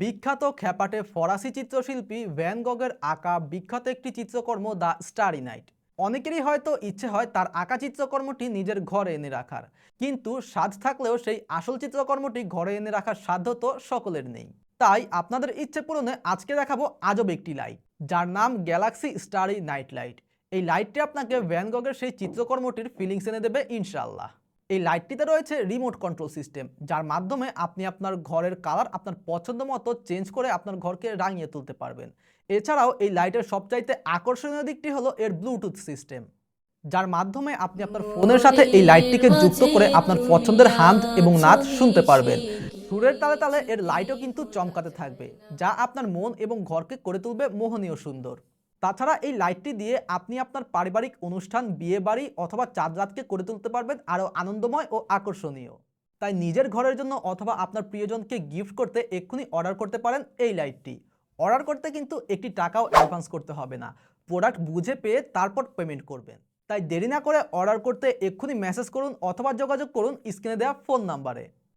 বিখ্যাত খ্যাপাটে ফরাসি চিত্রশিল্পী ভ্যান গগের আঁকা বিখ্যাত একটি চিত্রকর্ম দ্য স্টারি নাইট। অনেকেরই হয়তো ইচ্ছে হয় তার আঁকা চিত্রকর্মটি নিজের ঘরে এনে রাখার। কিন্তু সাধ থাকলেও সেই আসল চিত্রকর্মটি ঘরে এনে রাখার সাধ্য তো সকলের নেই। তাই আপনাদের ইচ্ছে পূরণে আজকে দেখাবো আজব একটি লাইট, যার নাম গ্যালাক্সি স্টারি নাইট লাইট। এই লাইটটি আপনাকে ভ্যান গগের সেই চিত্রকর্মটির ফিলিংস এনে দেবে ইনশাআল্লাহ। এই লাইটটিতে রয়েছে রিমোট কন্ট্রোল সিস্টেম যার মাধ্যমে আপনি আপনার ঘরের কালার আপনার পছন্দ মতো চেঞ্জ করে আপনার ঘরকে রাঙিয়ে তুলতে পারবেন। এছাড়াও এই লাইটের সবচাইতে আকর্ষণীয় দিকটি হলো এর ব্লুটুথ সিস্টেম যার মাধ্যমে আপনি আপনার ফোনের সাথে এই লাইটটিকে যুক্ত করে আপনার পছন্দের হান্দ এবং নাচ শুনতে পারবেন। সুরের তালে তালে এর লাইটও কিন্তু চমকাতে থাকবে, যা আপনার মন এবং ঘরকে করে তুলবে মোহনীয় সুন্দর। তাছাড়া এই লাইটটি দিয়ে আপনি আপনার পারিবারিক অনুষ্ঠান বিয়ে বাড়ি অথবা চাঁদ রাতকে করে তুলতে পারবেন আরও আনন্দময় ও আকর্ষণীয়। তাই নিজের ঘরের জন্য অথবা আপনার প্রিয়জনকে গিফট করতে এক্ষুনি অর্ডার করতে পারেন এই লাইটটি। অর্ডার করতে কিন্তু একটি টাকাও অ্যাডভান্স করতে হবে না। প্রোডাক্ট বুঝে পেয়ে তারপর পেমেন্ট করবেন। তাই দেরি না করে অর্ডার করতে এক্ষুনি মেসেজ করুন অথবা যোগাযোগ করুন স্ক্রিনে দেওয়া ফোন নাম্বারে